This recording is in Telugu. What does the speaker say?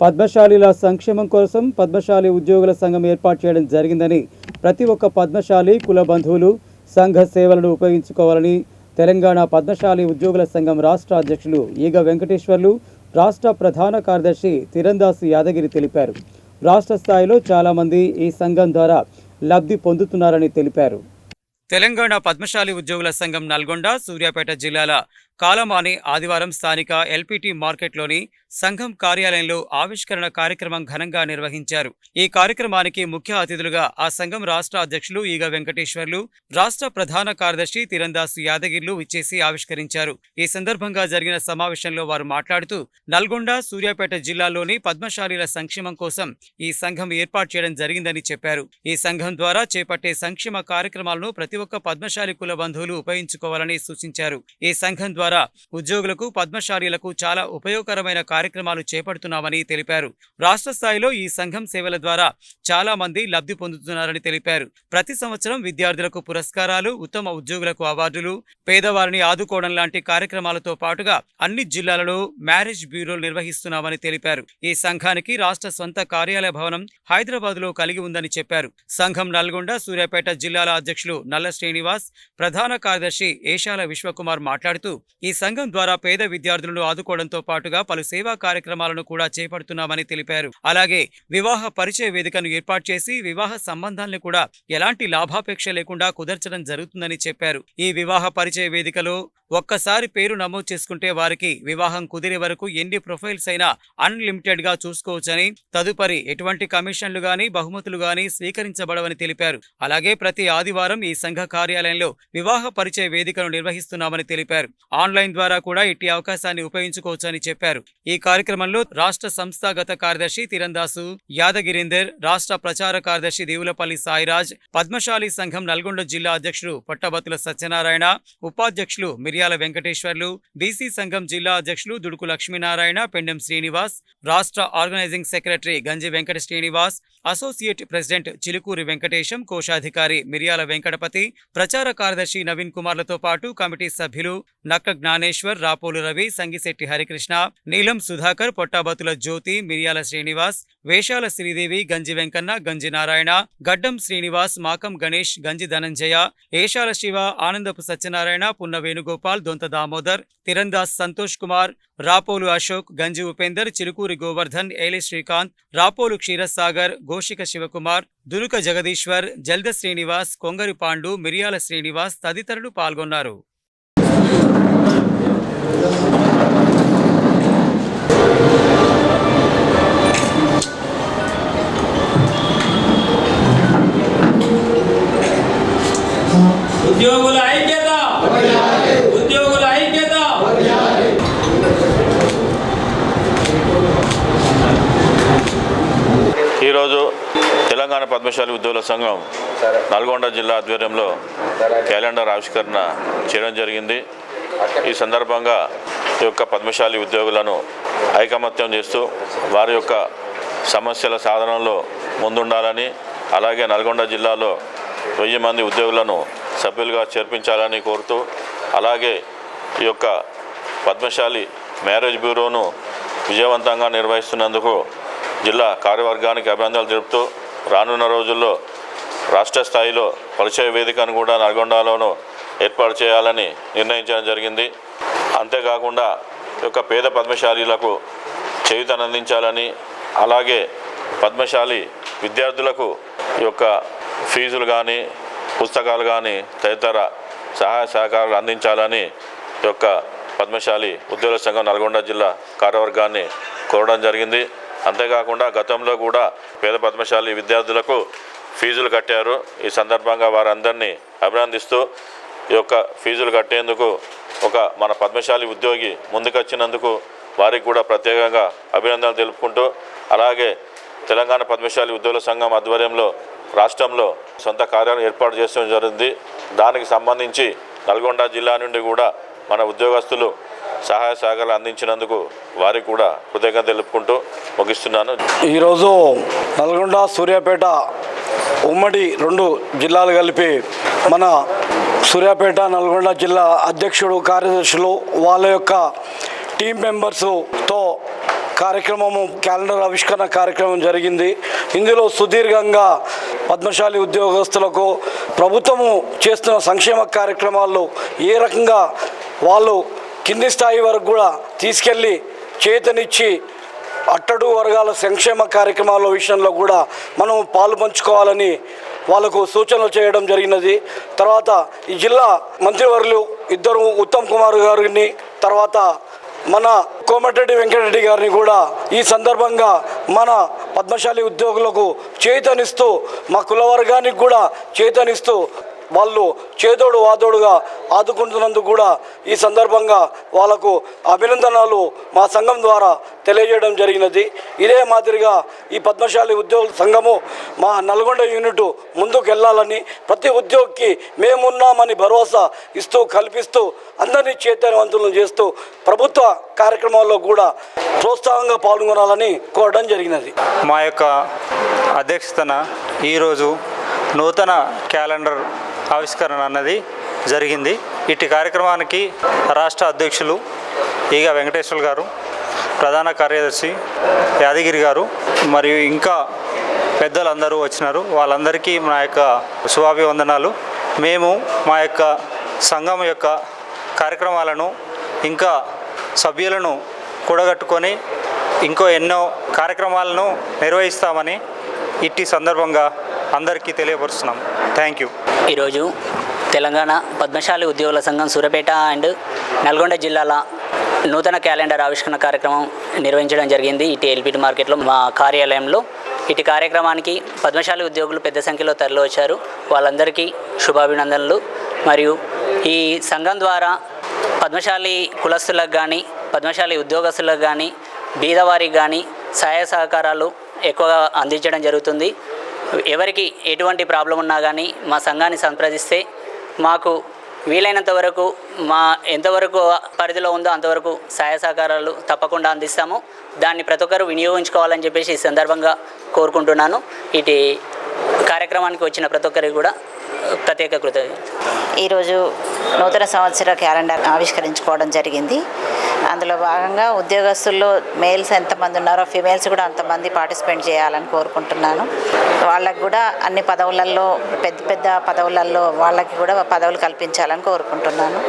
పద్మశాలిల సంక్షేమం కోసం పద్మశాలి ఉద్యోగుల సంఘం ఏర్పాటు చేయడం జరిగిందని ప్రతి ఒక్క పద్మశాలి కుల బంధువులు సంఘ సేవలను ఉపయోగించుకోవాలని తెలంగాణ పద్మశాలి ఉద్యోగుల సంఘం రాష్ట్ర అధ్యక్షులు ఈగ వెంకటేశ్వర్లు రాష్ట్ర ప్రధాన కార్యదర్శి తిరందాసు యాదగిరి తెలిపారు. రాష్ట్ర స్థాయిలో చాలామంది ఈ సంఘం ద్వారా లబ్ధి పొందుతున్నారని తెలిపారు. తెలంగాణ పద్మశాలి ఉద్యోగుల సంఘం నల్గొండ సూర్యాపేట జిల్లాల కాలమాని ఆదివారం స్థానిక ఎల్పిటి మార్కెట్లోని సంఘం కార్యాలయంలో ఆవిష్కరణ కార్యక్రమం ఘనంగా నిర్వహించారు. ఈ కార్యక్రమానికి ముఖ్య అతిథులుగా ఆ సంఘం రాష్ట్ర అధ్యక్షులు ఈగ వెంకటేశ్వర్లు రాష్ట్ర ప్రధాన కార్యదర్శి తిరందాసు యాదగిర్లు ఇచ్చేసి ఆవిష్కరించారు. ఈ సందర్భంగా జరిగిన సమావేశంలో వారు మాట్లాడుతూ నల్గొండ సూర్యాపేట జిల్లాల్లోని పద్మశాలీల సంక్షేమం కోసం ఈ సంఘం ఏర్పాటు చేయడం జరిగిందని చెప్పారు. ఈ సంఘం ద్వారా చేపట్టే సంక్షేమ కార్యక్రమాలను ప్రతి ఒక్క పద్మశాలి కుల బంధువులు ఉపయోగించుకోవాలని సూచించారు. ఈ సంఘం ద్వారా ఉద్యోగులకు పద్మశాలీలకు చాలా ఉపయోగకరమైన కార్యక్రమాలు చేపడుతున్నామని తెలిపారు. రాష్ట్ర స్థాయిలో ఈ సంఘం సేవల ద్వారా చాలా మంది లబ్ధి పొందుతున్నారని తెలిపారు. ప్రతి సంవత్సరం విద్యార్థులకు పురస్కారాలు ఉత్తమ ఉద్యోగులకు అవార్డులు పేదవారిని ఆదుకోవడం లాంటి కార్యక్రమాలతో పాటుగా అన్ని జిల్లాలలో మ్యారేజ్ బ్యూరోలు నిర్వహిస్తున్నామని తెలిపారు. ఈ సంఘానికి రాష్ట్ర సొంత కార్యాలయ భవనం హైదరాబాద్లో కలిగి ఉందని చెప్పారు. సంఘం నల్గొండ సూర్యాపేట జిల్లాల అధ్యక్షులు నల్ల శ్రీనివాస్ ప్రధాన కార్యదర్శి ఏషాల విశ్వకుమార్ మాట్లాడుతూ ఈ సంఘం ద్వారా పేద విద్యార్థులను ఆదుకోవడంతో పాటుగా పలు సేవా కార్యక్రమాలను కూడా చేపడుతున్నామని తెలిపారు. అలాగే వివాహ పరిచయ వేదికను ఏర్పాటు చేసి వివాహ సంబంధాలను కూడా ఎలాంటి లాభాపేక్ష లేకుండా కుదర్చడం జరుగుతుందని చెప్పారు. ఈ వివాహ పరిచయ వేదికలో ఒక్కసారి పేరు నమోదు చేసుకుంటే వారికి వివాహం కుదిరే వరకు ఎన్ని ప్రొఫైల్స్ అయినా అన్లిమిటెడ్గా చూసుకోవచ్చని తదుపరి ఎటువంటి కమిషన్లు గాని బహుమతులు గాని స్వీకరించబడవని తెలిపారు. అలాగే ప్రతి ఆదివారం ఈ సంఘ కార్యాలయంలో వివాహ పరిచయ వేదికను నిర్వహిస్తున్నామని తెలిపారు. ఆన్లైన్ ద్వారా కూడా ఇట్టి అవకాశాన్ని ఉపయోగించుకోవచ్చని చెప్పారు. ఈ కార్యక్రమంలో రాష్ట్ర సంస్థాగత కార్యదర్శి తిరందాసు యాదగిరీందర్ రాష్ట్ర ప్రచార కార్యదర్శి దేవులపల్లి సాయిరాజ్ పద్మశాలి సంఘం నల్గొండ జిల్లా అధ్యక్షుడు పట్టభతుల సత్యనారాయణ ఉపాధ్యక్షులు మిర్యాల వెంకటేశ్వర్లు బీసీ సంఘం జిల్లా అధ్యక్షులు దుడుకు లక్ష్మీనారాయణ పెండెం శ్రీనివాస్ రాష్ట్ర organising secretary Ganji Venkata Srinivas associate president Chilukuri Venkatesham కోశాధికారి మిర్యాల వెంకటపతి ప్రచార కార్యదర్శి నవీన్ కుమార్లతో పాటు కమిటీ సభ్యులు నక్క జ్ఞానేశ్వర్ రాపోలు రవి సంగిశెట్టి హరికృష్ణ నీలం సుధాకర్ పొట్టాబతుల జ్యోతి మిరియాల శ్రీనివాస్ వేషాల శ్రీదేవి గంజి వెంకన్న గంజి నారాయణ గడ్డం శ్రీనివాస్ మాకం గణేష్ గంజి ధనంజయ ఏషాల శివ ఆనందపు సత్యనారాయణ పున్న వేణుగోపాల్ దొంత దామోదర్ తిరందాస్ సంతోష్ కుమార్ రాపోలు అశోక్ గంజి ఉపేందర్ చిలుకూరి గోవర్ధన్ ఏలి శ్రీకాంత్ రాపోలు క్షీరసాగర్ గోషిక శివకుమార్ దునుక జగదీశ్వర్ జల్ద శ్రీనివాస్ కొంగరి పాండు మిరియాల శ్రీనివాస్ తదితరులు పాల్గొన్నారు. ఉద్యోగుల ఐక్యత! ఉద్యోగుల ఐక్యత! ఈరోజు తెలంగాణ పద్మశాలి ఉద్యోగుల సంఘం నల్గొండ జిల్లా ఆధ్వర్యంలో క్యాలెండర్ ఆవిష్కరణ చేయడం జరిగింది. ఈ సందర్భంగా ఈ యొక్క పద్మశాలి ఉద్యోగులను ఐకమత్యం చేస్తూ వారి యొక్క సమస్యల సాధనలో ముందుండాలని అలాగే నల్గొండ జిల్లాలో వెయ్యి మంది ఉద్యోగులను సభ్యులుగా చేర్పించాలని కోరుతూ అలాగే ఈ యొక్క పద్మశాలి మ్యారేజ్ బ్యూరోను విజయవంతంగా నిర్వహిస్తున్నందుకు జిల్లా కార్యవర్గానికి అభినందనలు తెలుపుతూ రానున్న రోజుల్లో రాష్ట్ర స్థాయిలో పరిచయ వేదికను కూడా నల్గొండలోనూ ఏర్పాటు చేయాలని నిర్ణయించడం జరిగింది. అంతేకాకుండా ఈ యొక్క పేద పద్మశాలీలకు చేయుతనందించాలని అలాగే పద్మశాలి విద్యార్థులకు యొక్క ఫీజులు కానీ పుస్తకాలు కానీ తదితర సహాయ సహకారాలు అందించాలని ఈ యొక్క పద్మశాలి ఉద్యోగ సంఘం నల్గొండ జిల్లా కార్యవర్గాన్ని కోరడం జరిగింది. అంతేకాకుండా గతంలో కూడా పేద పద్మశాలి విద్యార్థులకు ఫీజులు కట్టారు. ఈ సందర్భంగా వారందరినీ అభినందిస్తూ ఈ యొక్క ఫీజులు కట్టేందుకు ఒక మన పద్మశాలి ఉద్యోగి ముందుకొచ్చినందుకు వారికి కూడా ప్రత్యేకంగా అభినందనలు తెలుపుకుంటూ అలాగే తెలంగాణ పద్మశాలి ఉద్యోగుల సంఘం ఆధ్వర్యంలో రాష్ట్రంలో సొంత కార్యాలయం ఏర్పాటు చేయడం జరిగింది. దానికి సంబంధించి నల్గొండ జిల్లా నుండి కూడా మన ఉద్యోగస్తులు సహాయ సహకారాలు అందించినందుకు వారికి కూడా కృతజ్ఞత తెలుపుకుంటూ ముగిస్తున్నాను. ఈరోజు నల్గొండ సూర్యాపేట ఉమ్మడి రెండు జిల్లాలు కలిపి మన సూర్యాపేట నల్గొండ జిల్లా అధ్యక్షుడు కార్యదర్శులు వాళ్ళ యొక్క టీం మెంబర్స్తో కార్యక్రమము క్యాలెండర్ ఆవిష్కరణ కార్యక్రమం జరిగింది. ఇందులో సుదీర్ఘంగా పద్మశాలి ఉద్యోగస్తులకు ప్రభుత్వము చేస్తున్న సంక్షేమ కార్యక్రమాల్లో ఏ రకంగా వాళ్ళు కింది స్థాయి వరకు కూడా తీసుకెళ్ళి చేతనిచ్చి అట్టడు వర్గాల సంక్షేమ కార్యక్రమాల విషయంలో కూడా మనం పాలు పంచుకోవాలని వాళ్ళకు సూచనలు చేయడం జరిగినది. తర్వాత ఈ జిల్లా మంత్రివర్యులు ఇద్దరు ఉత్తమ్ కుమార్ గారిని తర్వాత మన కోమటిరెడ్డి వెంకటరెడ్డి గారిని కూడా ఈ సందర్భంగా మన పద్మశాలి ఉద్యోగులకు చేతనిస్తూ మా కుల వర్గానికి కూడా చేతనిస్తూ వాళ్ళు చేదోడు వాదోడుగా ఆదుకుంటున్నందుకు కూడా ఈ సందర్భంగా వాళ్ళకు అభినందనలు మా సంఘం ద్వారా తెలియజేయడం జరిగినది. ఇదే మాదిరిగా ఈ పద్మశాలి ఉద్యోగుల సంఘము మా నల్గొండ యూనిట్ ముందుకు వెళ్ళాలని ప్రతి ఉద్యోగికి మేమున్నామని భరోసా ఇస్తూ కల్పిస్తూ అందరినీ చైతన్యవంతులను చేస్తూ ప్రభుత్వ కార్యక్రమాల్లో కూడా ప్రోత్సాహంగా పాల్గొనాలని కోరడం జరిగినది. మా యొక్క అధ్యక్షతన ఈరోజు నూతన క్యాలెండర్ ఆవిష్కరణ అన్నది జరిగింది. ఇట్టి కార్యక్రమానికి రాష్ట్ర అధ్యక్షులు ఈగ వెంకటేశ్వర్ గారు ప్రధాన కార్యదర్శి యాదగిరి గారు మరియు ఇంకా పెద్దలందరూ వచ్చినారు. వాళ్ళందరికీ మా యొక్క శుభాభివందనాలు. మేము మా యొక్క సంఘం యొక్క కార్యక్రమాలను ఇంకా సభ్యులను కూడగట్టుకొని ఇంకో ఎన్నో కార్యక్రమాలను నిర్వహిస్తామని ఇట్టి సందర్భంగా అందరికీ తెలియపరుస్తున్నాం. Thank you. ఈరోజు తెలంగాణ పద్మశాలి ఉద్యోగుల సంఘం సూర్యాపేట అండ్ నల్గొండ జిల్లాల నూతన క్యాలెండర్ ఆవిష్కరణ కార్యక్రమం నిర్వహించడం జరిగింది. ఇటు ఎల్పిటి మార్కెట్లో మా కార్యాలయంలో ఇటు కార్యక్రమానికి పద్మశాలి ఉద్యోగులు పెద్ద సంఖ్యలో తరలి వచ్చారు. వాళ్ళందరికీ శుభాభినందనలు. మరియు ఈ సంఘం ద్వారా పద్మశాలి కులస్తులకు కానీ పద్మశాలి ఉద్యోగస్తులకు కానీ బీదవారికి కానీ సహాయ సహకారాలు ఎక్కువగా అందించడం జరుగుతుంది. ఎవరికి ఎటువంటి ప్రాబ్లం ఉన్నా కానీ మా సంఘాన్ని సంప్రదిస్తే మాకు వీలైనంత వరకు మా ఎంతవరకు పరిధిలో ఉందో అంతవరకు సహాయ సహకారాలు తప్పకుండా అందిస్తాము. దాన్ని ప్రతి ఒక్కరు వినియోగించుకోవాలని చెప్పేసి ఈ సందర్భంగా కోరుకుంటున్నాను. ఇటు కార్యక్రమానికి వచ్చిన ప్రతి ఒక్కరికి కూడా ప్రత్యేక కృతజ్ఞత ఈరోజు నూతన సంవత్సర క్యాలెండర్ ఆవిష్కరించుకోవడం జరిగింది. అందులో భాగంగా ఉద్యోగస్తుల్లో మేల్స్ ఎంతమంది ఉన్నారో ఫిమేల్స్ కూడా అంతమంది పార్టిసిపేట్ చేయాలని కోరుకుంటున్నాను. వాళ్ళకు కూడా అన్ని పదవులలో పెద్ద పెద్ద పదవులలో వాళ్ళకి కూడా పదవులు కల్పించాలని కోరుకుంటున్నాను.